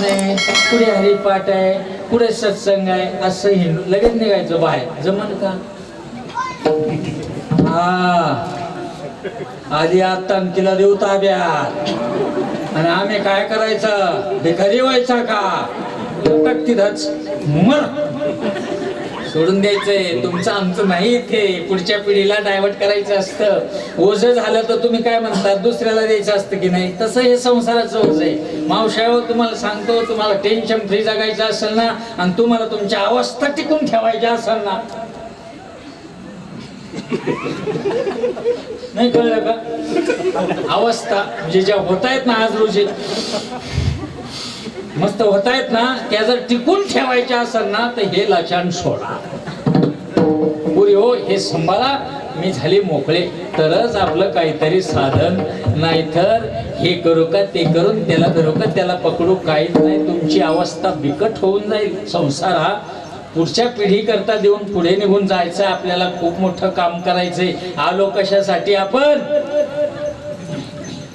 भजन आहे पुढे हरिपाठ आहे पुढे सत्संग आहे असं हिंडू लगेच निघायचं बाहेर. जमन का? हा. आधी आता तिला देऊ ताब्यात. आणि आम्ही काय करायचं? भिकारी व्हायचा का? लटक तिथंच मर. सोडून द्यायचंय. तुमचं आमचं नाही इथे पुढच्या पिढीला डायव्हर्ट करायचं असतं. ओझ झालं तर तुम्ही काय म्हणतात दुसऱ्याला द्यायचं असतं की नाही? तसं हे संसाराचं ओझ आहे. मावशावर तुम्हाला सांगतो तुम्हाला टेन्शन फ्री जगायचं असेल ना आणि तुम्हाला तुमच्या अवस्था टिकून ठेवायच्या असेल ना. नाही कळलं का? अवस्था म्हणजे ज्या होत आहेत ना आज रोजी मस्त होत आहेत ना त्या जर टिकून ठेवायच्या असेल ना तर हे लाचान सोडा. पुरी हो हे सांभाळा. मी झाले मोकळे. तरच आपलं काहीतरी साधन. नाहीतर हे करू का ते करून त्याला धरू का त्याला पकडू काहीच नाही. तुमची अवस्था बिकट होऊन जाईल. संसार हा पुढच्या पिढी करता देऊन पुढे निघून जायचं आपल्याला खूप मोठं काम करायचंय. आलो कशासाठी आपण?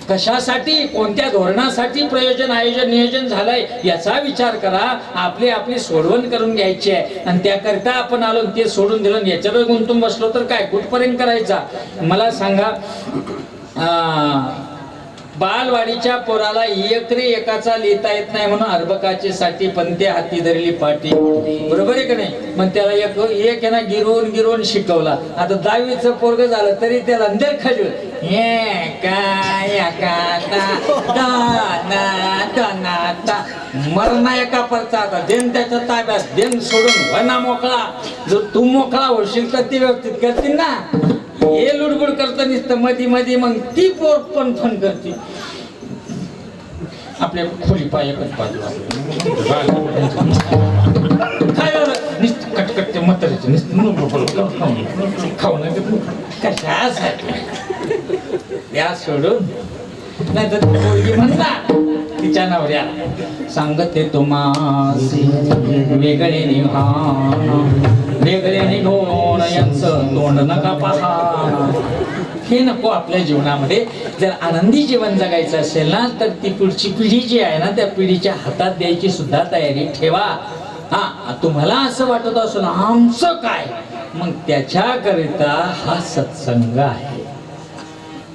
कशासाठी कोणत्या धोरणासाठी प्रयोजन आयोजन नियोजन झालंय याचा विचार करा. आपली आपली सोडवण करून घ्यायची आहे. आणि त्याकरिता आपण आलो ते सोडून दिलं आणि याच्यावर गुंतून बसलो तर काय? कुठपर्यंत करायचा? मला सांगा आ... बालवाडीच्या पोराला एकरी एकाचा लिहिता येत नाही म्हणून अर्भकाची साठी पंते हाती धरली पाठी बरोबर आहे का नाही? मग त्याला एक एक आहे ना गिरवून गिरवून शिकवला. आता दहावीचं पोरग झालं तरी त्याला अंदर खजूर. हे काय या ना, ना, मरणा एका परचा आता. देन त्याच्या ताब्यात. देन सोडून. वना मोकळा. जर तू मोकळा होशील तर ती व्यवस्थित करतील ना? हो. हे. लुडबुड करता नुसतं मधी मधी मग ती पोर पण फन करते. आपल्या खोली पाय एकच बाजूला काय झालं नुसतं कटकट ते म्हातारीचं नुसतं खाऊन कशासाठी? या सोडून. नाही तर पोरगी म्हणणार. तिच्या नवऱ्या सांगते तुम्हासी वेगळे निघा वेगळे निघून यांचं तोंड नका पहा. हे नको आपल्या जीवनामध्ये. जर आनंदी जीवन जगायचं असेल ना तर ती पुढची पिढी जी आहे ना त्या पिढीच्या हातात द्यायची सुद्धा तयारी ठेवा. हा तुम्हाला असं वाटत असून आमचं काय? मग त्याच्याकरिता हा सत्संग आहे.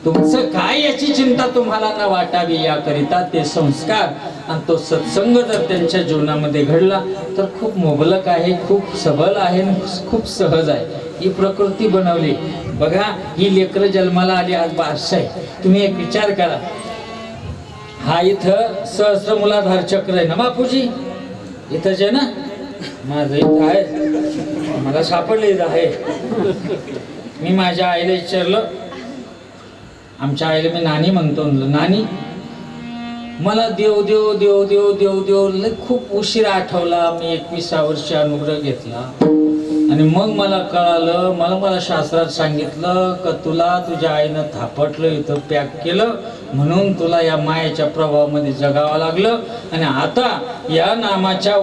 तुमचं काय याची चिंता तुम्हाला न वाटावी याकरिता ते संस्कार आणि तो सत्संग जर त्यांच्या जीवनामध्ये घडला तर खूप मुबलक आहे खूप सबल आहे आणि खूप सहज आहे. ही प्रकृती बनवली. बघा ही लेकरं जन्माला आली आज बारस आहे. तुम्ही एक विचार करा. हा इथं सहस्र मुलाधार चक्र आहे ना बापूजी? इथंच आहे ना? माझं इथं आहे. मला सापडलं इथं आहे. मी माझ्या आईला विचारलं आमच्या आईला मी नानी म्हणतो म्हणलं नानी मला देव देव देव देव देव देव लय खूप उशीर आठवला. मी एकविसा वर्ष अनुग्रह घेतला. आणि मग मला कळालं मला मला शास्त्रात सांगितलं का तुला तुझ्या आईनं थापटलं इथं पॅक केलं. म्हणून तुला या मायेच्या प्रभावामध्ये जगावं लागलं. आणि आता या नामाच्या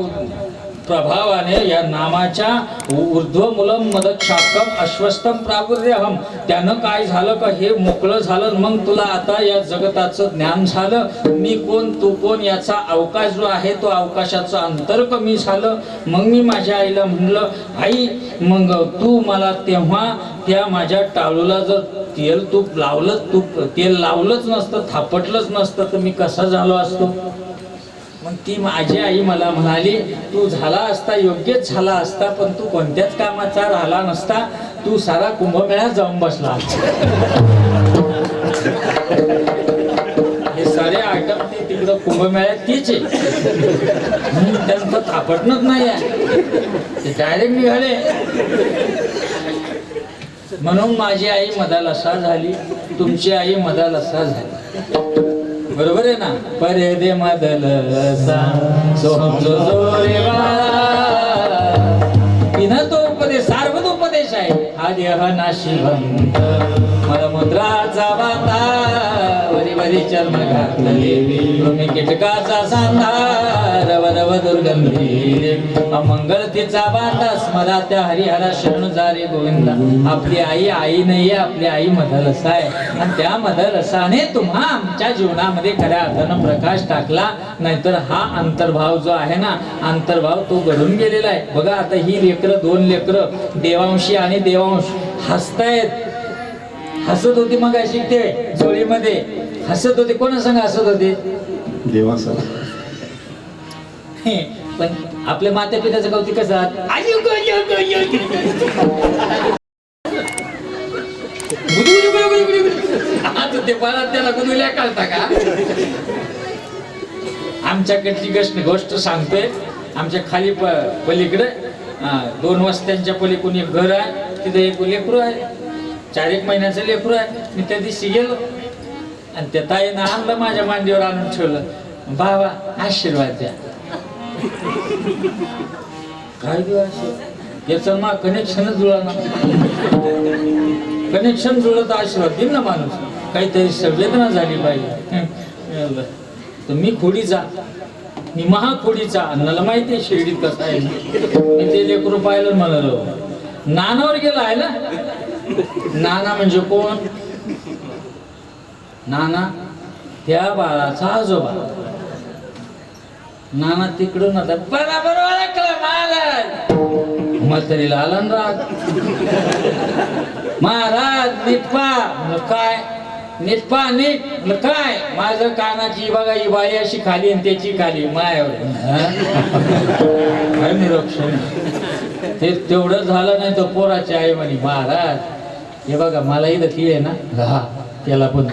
प्रभावाने या नामाच्या ऊर्ध्व मुलम मदत शाकम अश्वस्तम प्रागुर्यहम त्यानं काय झालं का हे मोकळं झालं मग तुला आता या जगताचं ज्ञान झालं. मी कोण तू कोण याचा अवकाश जो आहे तो अवकाशाचं अंतर कमी झालं. मग मी माझ्या आईला म्हणलं आई मग तू मला तेव्हा त्या माझ्या टाळूला जर तेल तूप लावलंच तूप तेल लावलंच नसतं थापटलंच नसतं तर मी कसा झालो असतो? मग ती माझी आई मला म्हणाली तू झाला असता योग्यच झाला असता पण तू कोणत्याच कामाचा राहिला नसता. तू सारा कुंभमेळ्यात जाऊन बसला. हे सारे आयटम ते तिकडं कुंभमेळ्यात तीच आहे. म्हणून त्यांचं थापटणंच नाही आहे ते डायरेक्ट निघाले. म्हणून माझी आई मदालसा झाली. तुमची आई मदालसा झाली. बरोबर आहे ना? परे दे मदल सोहम तो उपदेश सार्वत उपदेश आहे. हा नाशिवंत. चर्म घातले तुम्ही कीटकाचा सांधार वरव वर दुर्गंधी अमंगल तिचा बाता स्मरा त्या हरिहरा शरण जारे गोविंदा आपली आई आई नाहीये आपली आई मधलस आहे आणि त्या मधलसाने तुम्हा आमच्या जीवनामध्ये खऱ्या अर्थानं प्रकाश टाकला नाहीतर हा अंतर्भाव जो आहे ना अंतर्भाव तो घडून गेलेला आहे. बघा आता ही लेकरं दोन लेकरं देवांशी आणि देवांश हसतायत हसत होती मग अशी ते जोळीमध्ये हसत होते. कोणा संग हसत होते? देवाचा पण आपल्या माता पित्याचं कौतिक कसं. आता ते त्याला गुदुल्या का? आमच्याकडची गोष्ट गोष्ट सांगतोय. आमच्या खाली प पलीकडे दोन वस्त्यांच्या पलीकडून एक घर आहे. तिथे एक लेकरू आहे. चार एक महिन्याचं लेकरू आहे. मी त्या दिवशी गेलो. आणि त्या ताईनं आणलं माझ्या मांडीवर आणून ठेवलं. बाबा आशीर्वाद द्या. काय देऊ आशीर्वाद? याचं ना कनेक्शनच जुळा ना. कनेक्शन जुळलं तर आशीर्वाद देईल ना माणूस. काहीतरी संवेदना झाली पाहिजे. तर मी खोडीचा मी महाखोडीचा अन्नाला माहिती आहे शिर्डीत कसं आहे? मी ते लेकरू पाहिलं म्हणालो. नानावर गेला आहे ना? नाना म्हणजे कोण? नाना त्या बाळाचा आजोबा. नाना तिकडून आता बरोबर ओळखलं महाराज म्हातारीला आला ना राग. महाराज निटपा काय? निटपा नीट. म्हणलं काय? माझं कानाची बघा ही बाई अशी खाली आणि त्याची खाली. मायावर काय निरक्षण ते तेवढं झालं नाही तर पोराची आई म्हणे महाराज हे बघा मला इथं ती आहे ना. हा. त्याला पण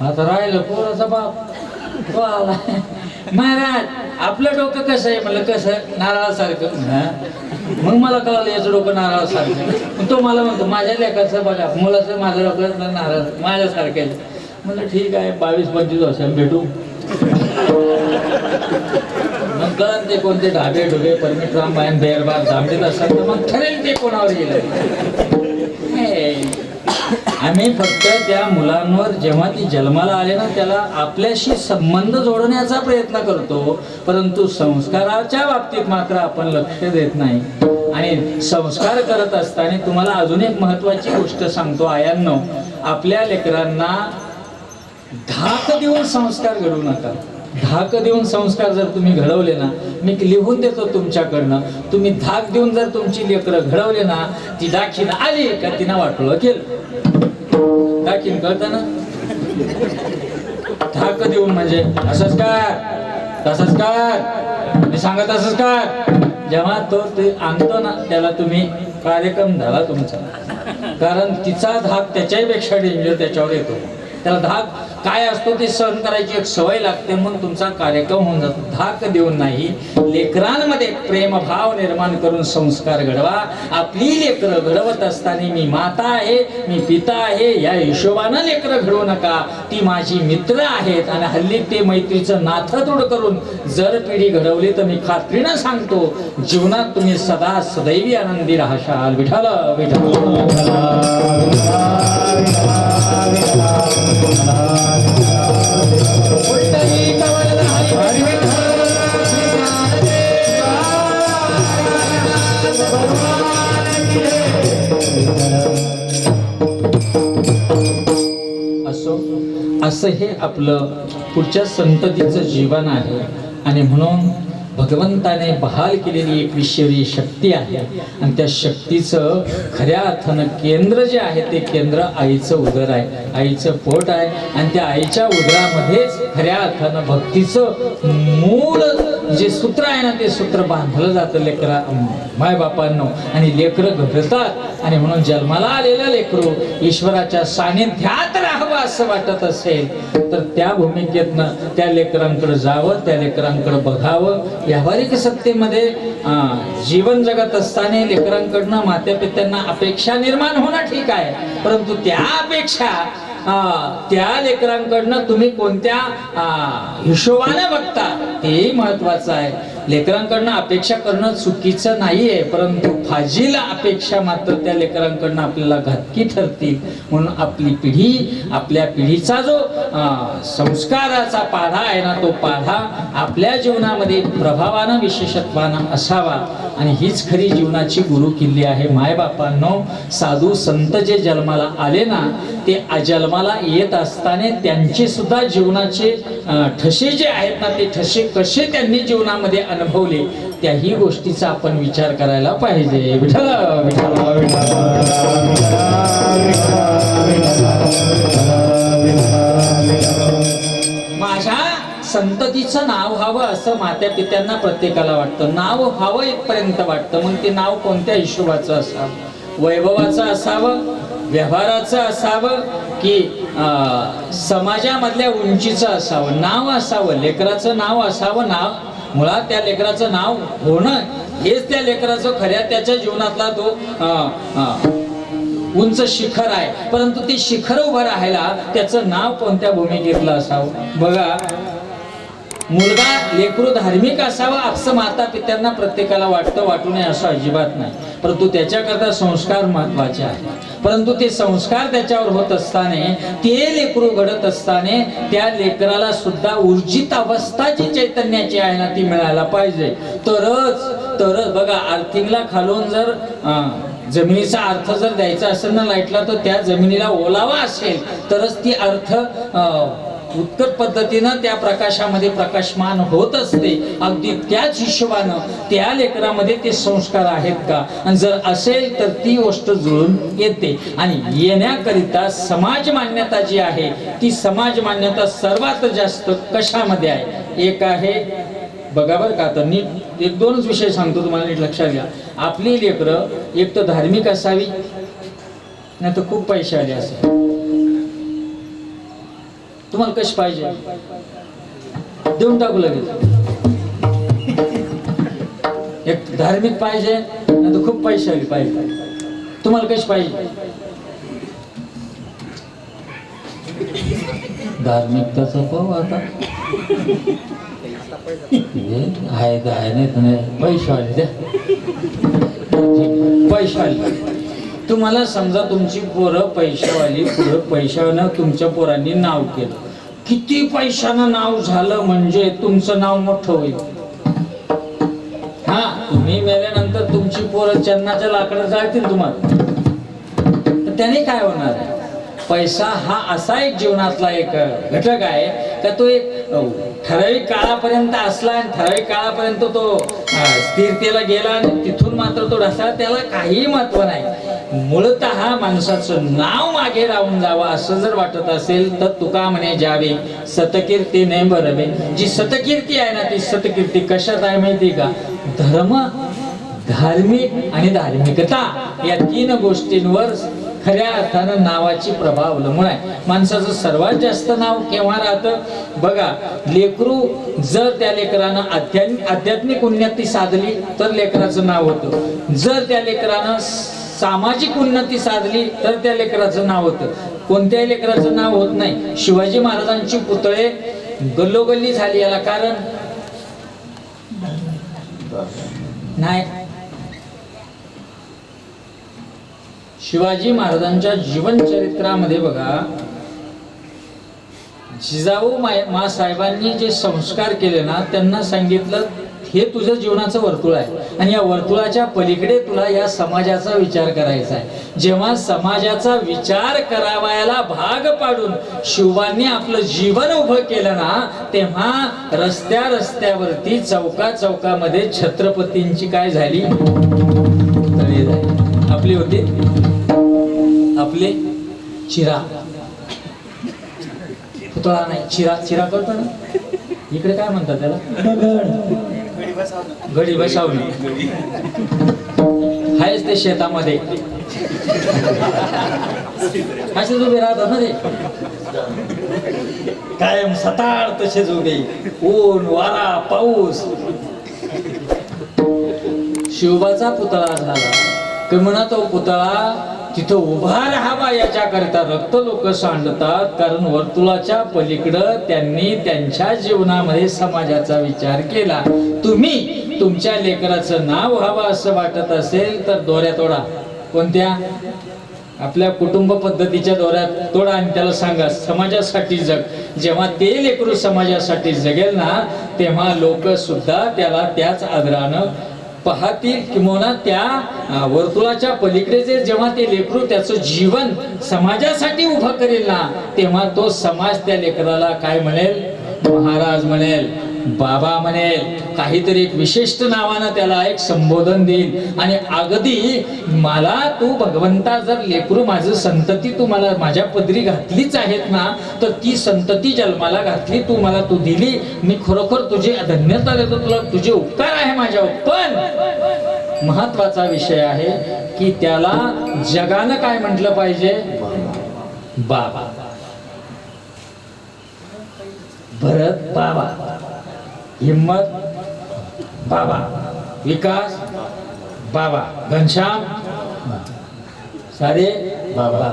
आता राहिलं कोणाचा बाप. तो आला महाराज आपलं डोकं कसं आहे? म्हणलं कसं? नारळासारखं. मग मला कळलं याचं डोकं नारळासारखं तो मला म्हणतो माझ्या लेखाचं बघा मुलाचं माझं डोकं नारळ माझ्यासारखं आहे. म्हणलं ठीक आहे बावीस पंचवीस वर्षांनी भेटू. मग कळत ते कोणते ढाबे ढुबे परमिट रामबायन बेरबाग जांभीत असतात तर मग ठरेल ते कोणावर गेलं आम्ही फक्त त्या मुलांवर जेव्हा ती जन्माला आले ना त्याला आपल्याशी संबंध जोडण्याचा प्रयत्न करतो. परंतु संस्काराच्या बाबतीत मात्र आपण लक्ष देत नाही. आणि संस्कार करत असताना तुम्हाला अजून एक महत्वाची गोष्ट सांगतो आयांनो. आपल्या लेकरांना धाक देऊन संस्कार घडू नका. धाक देऊन संस्कार जर तुम्ही घडवले ना मी लिहून देतो तुमच्याकडनं. तुम्ही धाक देऊन जर तुमची लेकरं घडवले ना ती दाखीन आली का तिनं वाटलं केलं? दाखीन कळतं ना? धाक देऊन म्हणजे असंच काय तसंच काय मी सांगत असंच काय जेव्हा तो ते आणतो ना त्याला तुम्ही कार्यक्रम झाला तुमचा. कारण तिचा धाक त्याच्याही पेक्षा डेंजर त्याच्यावर येतो. त्याला धाक काय असतो ते सहन करायची एक सवय लागते मग तुमचा कार्यक्रम होऊन जातो. धाक देऊन नाही लेकरांमध्ये प्रेमभाव निर्माण करून संस्कार घडवा. आपली लेकरं घडवत असताना मी माता आहे मी पिता आहे या हिशोबानं लेकरं घडवू नका. ती माझी मित्र आहेत आणि हल्ली ते मैत्रीचं नाथतोड करून जर पिढी घडवली तर मी खात्रीनं सांगतो जीवनात तुम्ही सदा सदैवी आनंदी राहशाल विठाल असो असं हे आपलं पुढच्या संततीचं जीवन आहे. आणि म्हणून भगवंताने बहाल केलेली एक विश्वरी शक्ती आहे. आणि त्या शक्तीचं खऱ्या अर्थानं केंद्र जे आहे ते केंद्र आईचं उदर आहे. आईचं पोट आहे. आणि त्या आईच्या उदरामध्येच खऱ्या अर्थानं भक्तीचं मूळ जे सूत्र आहे ना ते सूत्र बांधलं जातं लेकरा मायबापांनो आणि लेकरं घडतात आणि म्हणून जन्माला आलेलं लेकरू ईश्वराच्या सानिध्यात हवं असं वाटत असेल तर त्या भूमिकेतनं त्या लेकरांकडे जावं त्या लेकरांकडे बघावं. व्यावहारिक सत्तेमध्ये जीवन जगत असताना लेकरांकडनं मात्या पित्यांना अपेक्षा निर्माण होणं ठीक आहे. परंतु त्या अपेक्षा आ, त्या लेकरांकडनं तुम्ही कोणत्या हिशोबाने बघता तेही महत्वाचं आहे. लेकरांकडनं अपेक्षा करणं चुकीचं नाहीये परंतु फाजील अपेक्षा मात्र त्या लेकरांकडनं आपल्याला घातकी ठरतील. म्हणून आपली पिढी आपल्या पिढीचा जो संस्काराचा पाढा आहे ना तो पाढा आपल्या जीवनामध्ये प्रभावानं विशेषत्वानं असावा. आणि हीच खरी जीवनाची गुरु किल्ली आहे. मायबापांनो साधू संत जे जन्माला आले ना ते जन्माला येत असताना त्यांचे सुद्धा जीवनाचे ठसे जे आहेत ना ते ठसे कसे त्यांनी जीवनामध्ये अनुभवले त्याही गोष्टीचा आपण विचार करायला पाहिजे. माझ्या संततीचं नाव व्हावं असं मात्या पित्यांना प्रत्येकाला वाटतं. नाव व्हावं एकपर्यंत वाटतं. मग ते नाव कोणत्या हिशोबाचं असावं? वैभवाचं असावं? व्यवहाराचं असावं? की अं, समाजामधल्या उंचीचं असावं? नाव असावं? लेकराचं नाव असावं? नाव मुळात त्या लेकराचं नाव होणं हेच त्या लेकराचं खऱ्या त्याच्या जीवनातला तो उंच शिखर आहे. परंतु ते शिखर उभं राहायला त्याचं नाव कोणत्या भूमिकेतलं असावं? बघा मुलगा लेकरू धार्मिक असावा असं माता पित्यांना प्रत्येकाला वाटतं वाटू नये असं अजिबात नाही. परंतु त्याच्याकरता संस्कार महत्त्वाचे आहेत. परंतु ते संस्कार त्याच्यावर होत असताना ते लेकरू घडत असताना त्या लेकराला सुद्धा ऊर्जित अवस्था जी चैतन्याची आहे ना ती मिळायला पाहिजे. तरच तरच बघा अर्थिंगला खालून जर अं, जमिनीचा अर्थ जर द्यायचा असेल ना लाईटला तर त्या जमिनीला ओलावा असेल. तरच ती अर्थ उत्कट पद्धतीनं त्या प्रकाशामध्ये प्रकाशमान होत असते. अगदी त्याच हिशोबानं त्या लेकरामध्ये ते संस्कार आहेत का? आणि जर असेल तर ती गोष्ट जुळून येते. आणि येण्याकरिता समाज मान्यता जी आहे ती समाज मान्यता सर्वात जास्त कशामध्ये आहे? एक आहे बघा बरं का आता नीट एक दोनच विषय सांगतो तुम्हाला नीट लक्षात घ्या. आपली लेकरं एक तर धार्मिक असावी नाही तर खूप पैसे आले असेल. तुम्हाला कशी पाहिजे? देऊन टाकू लगेच. एक धार्मिक पाहिजे नाही तर खूप पैसे आले पाहिजे. तुम्हाला कशी पाहिजे? धार्मिकताचा पाहू आता. हे आहे तर आहे नाही तर नाही पैसे आले द्या. पैसे आले. तुम्हाला समजा तुमची पोरं पैशावाली पुढं पैशानं तुमच्या पोरांनी नाव केलं. किती पैशानं नाव झालं म्हणजे तुमचं नाव मोठं होईल? हा तुम्ही मेल्यानंतर तुमची पोरं चन्नाच्या लाकडं जाळतील तुम्हाला. त्याने काय होणार? आहे पैसा हा असा एक जीवनातला एक घटक आहे का तो एक ठराविक काळापर्यंत असला आणि ठराविक काळापर्यंत तो स्थिरतेला गेला आणि तिथून मात्र तो ढासळला त्याला काहीही महत्त्व नाही. मूळत माणसाचं नाव मागे राहून जावं असं जर वाटत असेल तर तुका म्हणे जावे. सतकीर्ती ने बरवे. जी सतकीर्ती आहे ना ती सतकीर्ती कशात आहे माहिती का? धर्म धार्मिक आणि धार्मिकता या तीन गोष्टींवर खऱ्या अर्थानं नावाची प्रभाव अवलंबून आहे. माणसाचं सर्वात जास्त नाव केव्हा राहतं? बघा लेकरू जर त्या लेकरानं आध्यात्मिक आध्यात्मिक उन्नती साधली तर लेकराचं नाव होतं. जर त्या लेकरानं सामाजिक उन्नती साधली तर त्या लेकराचं नाव होतं. कोणत्याही लेकराचं नाव होत नाही. शिवाजी महाराजांची पुतळे गल्लोगल्ली झाली याला कारण? नाही. शिवाजी महाराजांच्या जीवन चरित्रामध्ये बघा. जिजाऊ माय- मा साहेबांनी जे संस्कार केले ना त्यांना सांगितलं हे तुझं जीवनाचं वर्तुळ आहे. आणि या वर्तुळाच्या पलीकडे तुला या समाजाचा विचार करायचा आहे. जेव्हा समाजाचा विचार करावायला भाग पाडून शिवांनी आपलं जीवन उभं केलं ना तेव्हा रस्त्या रस्त्यावरती चौका चौकामध्ये छत्रपतींची काय झाली? आपली होती? आपले? चिरा. पुतळा नाही. चिरा चिरा करतो ना. इकडे काय म्हणतात त्याला? घडी बसावली. हायच ते शेतामध्ये. असेच उभे राहतात ना ते. कायम सताळ तसेच उभे. ऊन वारा पाऊस. शिवबाचा पुतळा झाला की म्हणा तो पुतळा तिथं उभा राहावा याच्याकरता रक्त लोक सांडतात. कारण वर्तुळाच्या पलीकडं त्यांनी त्यांच्या जीवनामध्ये समाजाचा विचार केला. तुम्ही तुमच्या लेकराचं नाव व्हावं असं वाटत असेल तर दोऱ्या तोडा. कोणत्या? आपल्या कुटुंब पद्धतीच्या दोऱ्यात तोडा आणि त्याला सांगा समाजासाठी जग. जेव्हा ते लेकरू समाजासाठी जगेल ना तेव्हा लोक सुद्धा त्याला त्याच आदरानं पाहतील किंवा त्या वर्तुळाच्या पलीकडे जे जेव्हा ते लेकरू त्याचं जीवन समाजासाठी उभं करेल ना तेव्हा तो समाज त्या लेकराला काय म्हणेल? महाराज म्हणेल बाबा म्हणेल काहीतरी एक विशिष्ट नावानं त्याला एक संबोधन देईल. आणि अगदी मला तू भगवंता जर लेकरू माझं संतती तू मला माझ्या पदरी घातलीच आहेत ना तर ती संतती जन्माला घातली तू मला तू दिली. मी खरोखर तुझी धन्यता देतो तुला तुझे उपकार आहे माझ्यावर. पण महत्त्वाचा विषय आहे की त्याला जगानं काय म्हटलं पाहिजे? बाबा. भरत बाबा. हिम्मत बाबा. विकास बाबा. घनश्याम सारे बाबा.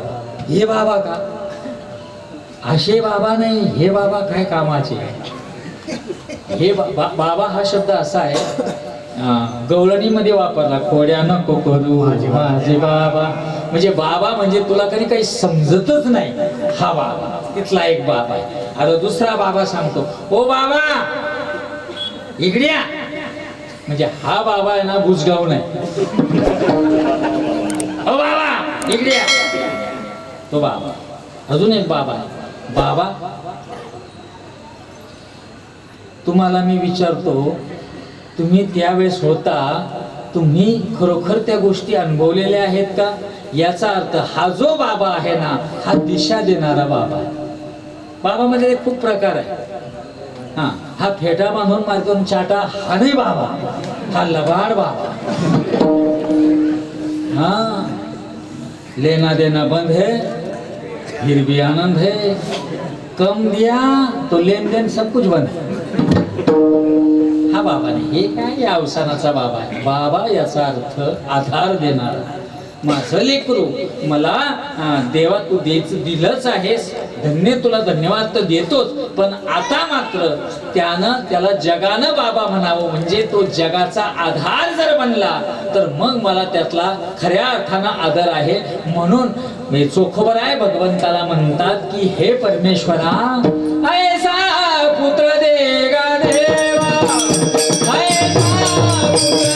हे बाबा का? असे बाबा नाही हे बाबा काय कामाचे? हे बा- बा- बाबा हा शब्द असा आहे गवळणीमध्ये वापरला खोड्या नको करू माझे बाबा. म्हणजे बाबा म्हणजे तुला कधी काही समजतच नाही. हा बाबा तिथला एक बाबा आहे. आता दुसरा बाबा सांगतो. ओ बाबा इकड्या म्हणजे हा बाबा आहे ना बुजगाव नाही. हो बाबा इकड्या तो बाबा. अजून एक बाबा आहे. बाबा तुम्हाला मी विचारतो तुम्ही त्यावेळेस होता तुम्ही खरोखर त्या गोष्टी अनुभवलेल्या आहेत का? याचा अर्थ हा जो बाबा आहे ना हा दिशा देणारा बाबा आहे. बाबामध्ये खूप प्रकार आहे. हा हा फेटा बांधून मारतो चाटा हा नाही बाबा हा लबाड बाबा. हा लेना देना बंद है फिर भी आनंद है। कम दिया तो लेन देन सब कुछ बंद है। हा बाबा नाही हे काय या अवसानाचा बाबा आहे? बाबा याचा अर्थ आधार देणारा माझं लेकरू मला देवा तू देच दिलंच आहेस. धन्य तुला धन्यवाद तर देतोच पण आता मात्र त्यानं त्याला जगानं बाबा म्हणावं म्हणजे तो जगाचा आधार जर बनला तर मग मला त्यातला खऱ्या अर्थानं आदर आहे. म्हणून मी चोखबर आहे भगवंताला म्हणतात की हे परमेश्वरा ऐसा पुत्र देगा देवा ऐसा पुत्र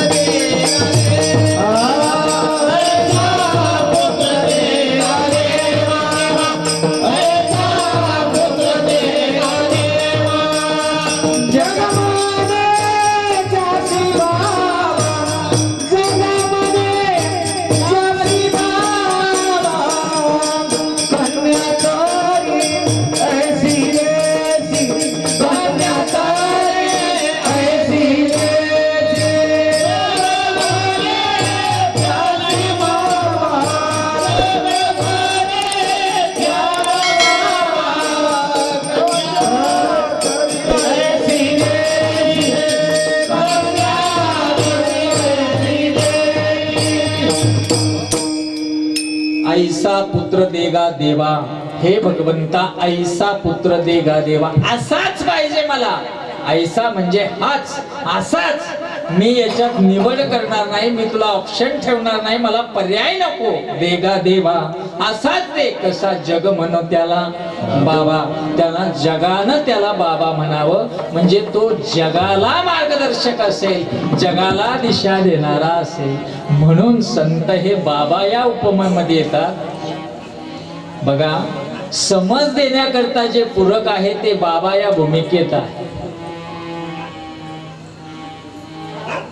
देवा हे भगवंता ऐसा पुत्र दे गा देवा. असाच पाहिजे मला. ऐसा म्हणजे हाच असाच. मी याच्यात निवड करणार नाही मी तुला ऑप्शन ठेवणार नाही मला पर्याय नको. देगा देवा असाच दे कसा जग म्हण त्याला. बाबा त्याला जगानं त्याला बाबा म्हणावं. म्हणजे तो जगाला मार्गदर्शक असेल जगाला दिशा देणारा असेल. म्हणून संत हे बाबा या उपमामध्ये येतात. बघा समज देण्याकरता जे पूरक आहे ते बाबा या भूमिकेत आहे.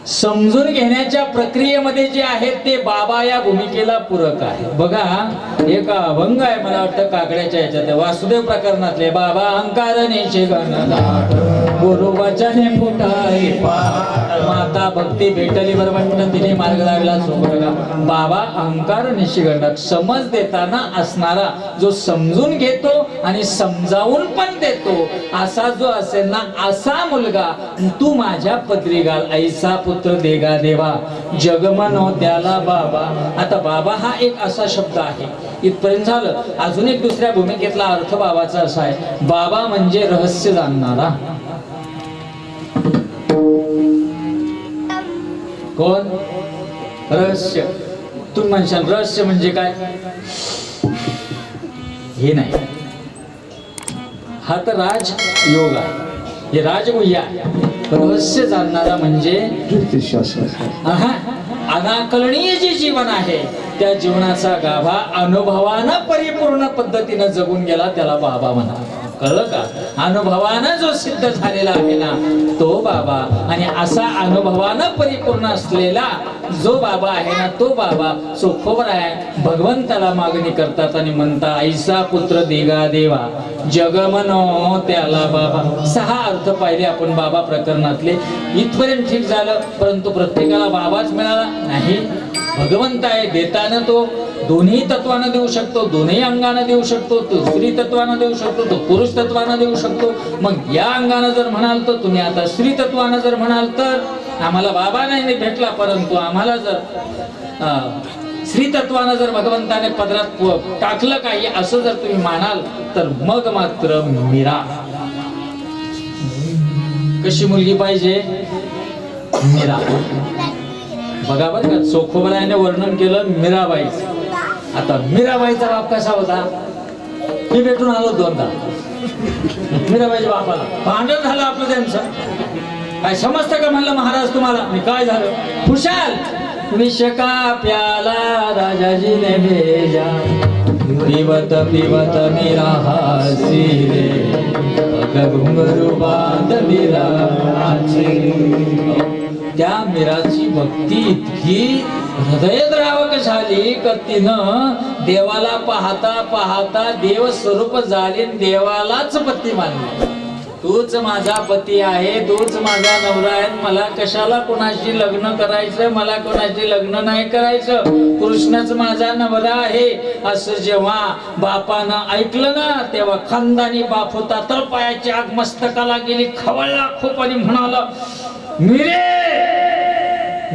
समजून घेण्याच्या प्रक्रियेमध्ये जे आहेत ते बाबा या भूमिकेला पूरक आहे बघा एक अभंग आहे मला वाटतं काकड्याच्या ह्याच्यात. वासुदेव प्रकरणातले बाबा अंकार शिगणदाट गुरु वचने फुटाई माता भक्ती भेटली बरोबर तिने मार्ग लागला सोबरगा बाबा अहंकार निशिगणक समज देताना असणारा जो समजून घेतो आणि समजावून पण देतो असा जो असेल ना असा मुलगा तू माझ्या पदरी घाल ऐसा पुत्र देगा देवा. जगमनो त्याला बाबा. आता बाबा हा एक असा शब्द आहे. इथपर्यंत झालं. अजून एक दुसऱ्या भूमिकेतला अर्थ बाबाचा असा आहे. बाबा म्हणजे रहस्य जाणणारा. कोण? रहस्य. तुम्ही म्हणशाल रहस्य म्हणजे काय? हे नाही. हा तर राज योग. आहे हे आहे रहस्य जाणणारा म्हणजे आहा, अनाकलनीय जे जीवन आहे त्या जीवनाचा गाभा अनुभवानं परिपूर्ण पद्धतीनं जगून गेला त्याला बाबा म्हणा कळलं का? अनुभवानं जो सिद्ध झालेला आहे ना तो बाबा. आणि असा अनुभवानं परिपूर्ण असलेला जो बाबा आहे ना तो बाबा चोखोबर आहे. भगवंताला मागणी करतात आणि म्हणता ऐसा पुत्र देगा देवा जगमनो त्याला बाबा. सहा अर्थ पाहिले आपण बाबा प्रकरणातले. इथपर्यंत ठीक झालं परंतु प्रत्येकाला बाबाच मिळाला नाही. भगवंत आहे देताना तो दोन्ही तत्वानं देऊ शकतो दोन्ही अंगानं देऊ शकतो तो स्त्री तत्वानं देऊ शकतो तो पुरुष तत्वानं देऊ शकतो. मग या अंगानं जर म्हणाल तर तुम्ही आता स्त्री तत्वानं जर म्हणाल तर आम्हाला बाबा नाही भेटला परंतु आम्हाला जर अं, स्त्री तत्वानं जर भगवंताने पदरात टाकलं काही असं जर तुम्ही मानाल तर मग मात्र मीरा. कशी मुलगी पाहिजे? मीरा. बघा बरं का चोखोबरायाने वर्णन केलं मीराबाईचं आता मीराबाईचा बाप कसा होता? मी भेटून आलो दोनदा. मीराबाईच्या बापाला. भांडण झालं आपलं त्यांचं. काय समजतं का म्हणलं महाराज तुम्हाला? मी काय झालं? खुशाल. विष का प्याला राजाजीने भेजा. पिवत पिवत मीरा हासी रे अग घुंगरू बांध मीरा त्या मीराची भक्ती इतकी हृदयद्रावक झाली का तिनं देवाला पाहता पाहता देव स्वरूप झाली देवालाच पत्ती मानली. तूच माझा पती आहे तूच माझा नवरा आहे. मला कशाला कोणाशी लग्न करायचं मला कोणाशी लग्न नाही करायचं. कृष्णच माझा नवरा आहे. असं जेव्हा बापानं ऐकलं ना तेव्हा खानदानी बाप होता तर पायाची आग मस्तकाला गेली खवळला खूप आणि म्हणाला मिरे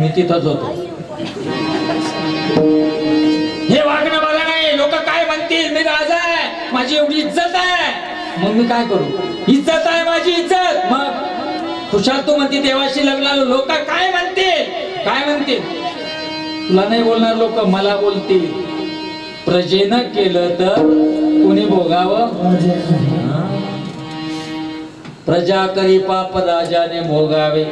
मी तिथंच होतो. हे वागणं मला नाही. लोक काय म्हणतील? मी राजा आहे. माझी एवढी इज्जत आहे. मग मी काय करू? इज्जत आहे माझी इज्जत. मग खुशाल तू म्हणते देवाशी लग्नाला लोक काय म्हणतील? काय म्हणतील? तुला नाही बोलणार लोक मला बोलतील. प्रजेनं केलं तर कुणी भोगावं? प्रजा करी पाप राजाने भोगावे.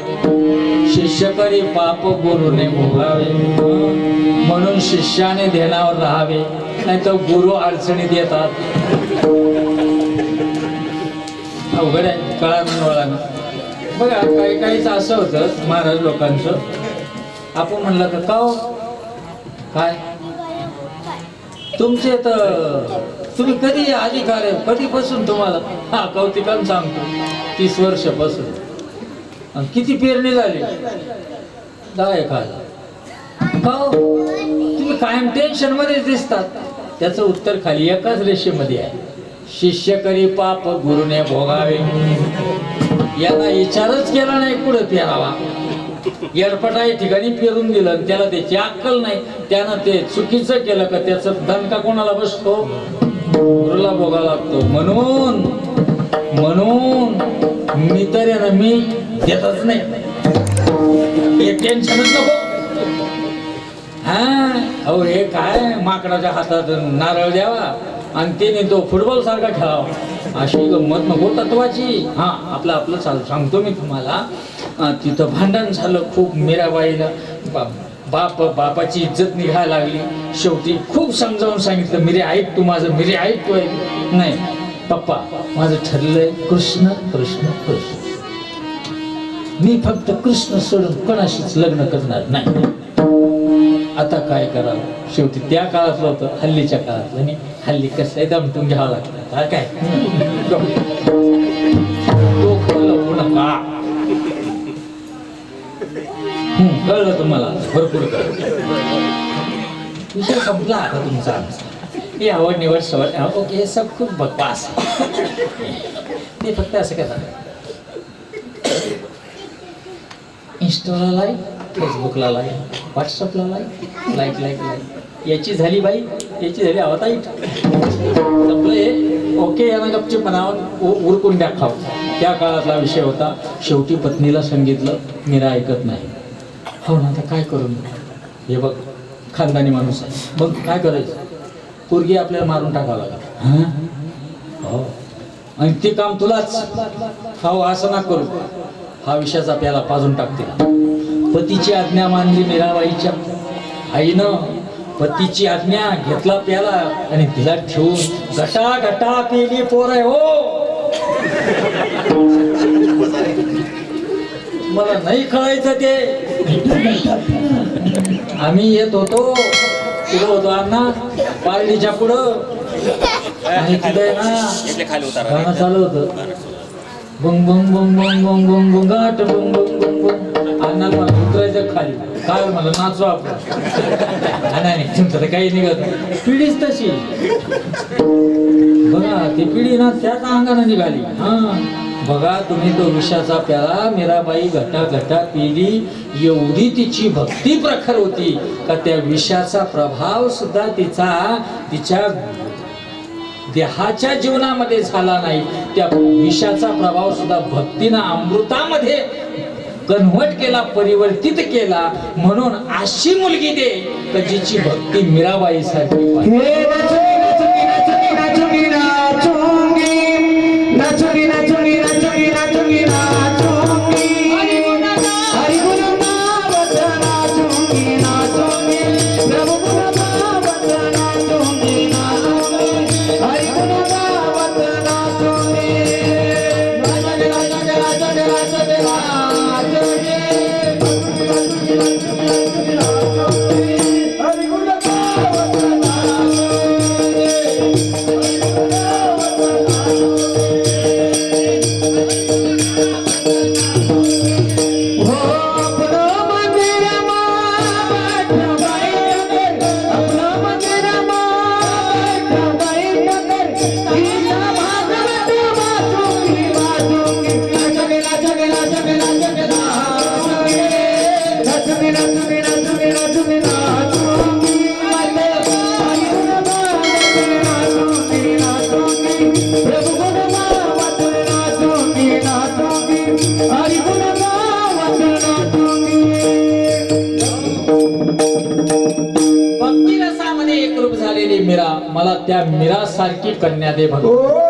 शिष्य करी पाप गुरुने भोगावे. म्हणून शिष्याने ध्यानावर राहावे. नाही तर गुरु अडचणीत येतात. अवघड आहे कळा वळानं बघा काही काहीच असं होतं महाराज लोकांचं. आपण म्हणलं तर का हो? काय? तुमचे तर तुम्ही कधी अधिकार आहे कधीपासून तुम्हाला? हा कौतिकान सांगतो. तीस वर्षापासून. किती पेरणी झाली? दहा एखादा का हो? तुम्ही कायम टेन्शनमध्ये दिसतात. त्याचं उत्तर खाली एकाच रेषेमध्ये आहे. शिष्य करी पाप गुरुने भोगावे. याला विचारच केला नाही पुढे पेरावा येडपटा या ठिकाणी पेरून दिलं त्याला त्याची अक्कल नाही. त्यानं ते चुकीचं केलं का त्याच दणका कोणाला बसतो? गुरुला भोगा लागतो. म्हणून म्हणून मी तर आहे ना मी देतच नाही. टेन्शनच नको. हा? अहो हे काय? माकडाच्या हातात नारळ द्यावा. आणि त्याने तो फुटबॉल सारखा खेळावा. अशी गंमत नको तत्वाची हा आपलं आपलं चाल सांगतो मी तुम्हाला. तिथं भांडण झालं खूप मीराबाईला बा- बाप बापाची इज्जत निघायला लागली. शेवटी खूप समजावून सांगितलं मिरे ऐक तू माझं मिरे ऐक तू ऐक. नाही पप्पा माझं ठरलंय कृष्ण कृष्ण कृष्ण. मी फक्त कृष्ण सोडून कोणाशीच लग्न करणार नाही. आता काय करावं? शेवटी त्या काळातलं होतं हल्लीच्या काळातलं आणि हल्ली कसं आहे दमटून घ्यावं लागतं. आता काय? तो लावू नका कळलं तुम्हाला? भरपूर कळलं. विषय संपला आता तुमचा ही आवड निवड सवड ओके हे सब खूप बकवास ते फक्त असं काय इंस्टाला लाईक फेसबुकला लाईक व्हॉट्सअपला लाईक लाईक लाईक लाईक. याची झाली बाई याची झाली आवताईट संपलं हे ओके यांना गपचे बनावं उरकून द्या खाव त्या काळातला विषय होता शेवटी पत्नीला सांगितलं मीरा ऐकत नाही. हो ना आता काय करू हे बघ खानदानी माणूस आहे. मग काय करायचं? पोरगी आपल्याला मारून टाकावं लागेल. हो? आणि ते काम तुलाच. हो असं ना करू. हा विषयाचा आपल्याला पाजून टाकते पतीची आज्ञा मानली मीराबाईच्या. आईनं पतीची आज्ञा घेतला प्याला आणि तिला ठेवून गटा गटा पेली पोर आहे हो. मला नाही कळायचं ते. आम्ही येत होतो. पुढं होतो अण्णा पार्टीच्या पुढं. आणि तिथे ना गाणं चालू होतं. बंग बंग बंग बंग बंग बंग बंग गाठ बुंग बंग बंग. अण्णा मला उतरायचं खाली. काय मला? नाचू आपण. नाही नाही तुमचं तर काही निघत नाही. पिढीच तशी. बघा ती पिढी ना त्याच अंगानं निघाली. हा. बघा तुम्ही तो विषाचा प्याला मीराबाई घटा घटा पिली एवढी तिची भक्ती प्रखर होती का त्या विषाचा प्रभाव सुद्धा तिचा तिच्या देहाच्या जीवनामध्ये झाला नाही. त्या विषाचा प्रभाव सुद्धा भक्तीनं अमृतामध्ये कन्व्हर्ट केला परिवर्तित केला म्हणून अशी मुलगी दे का जिची भक्ती मीराबाई सारखी त्या मिरासारखी कन्या दे भगवान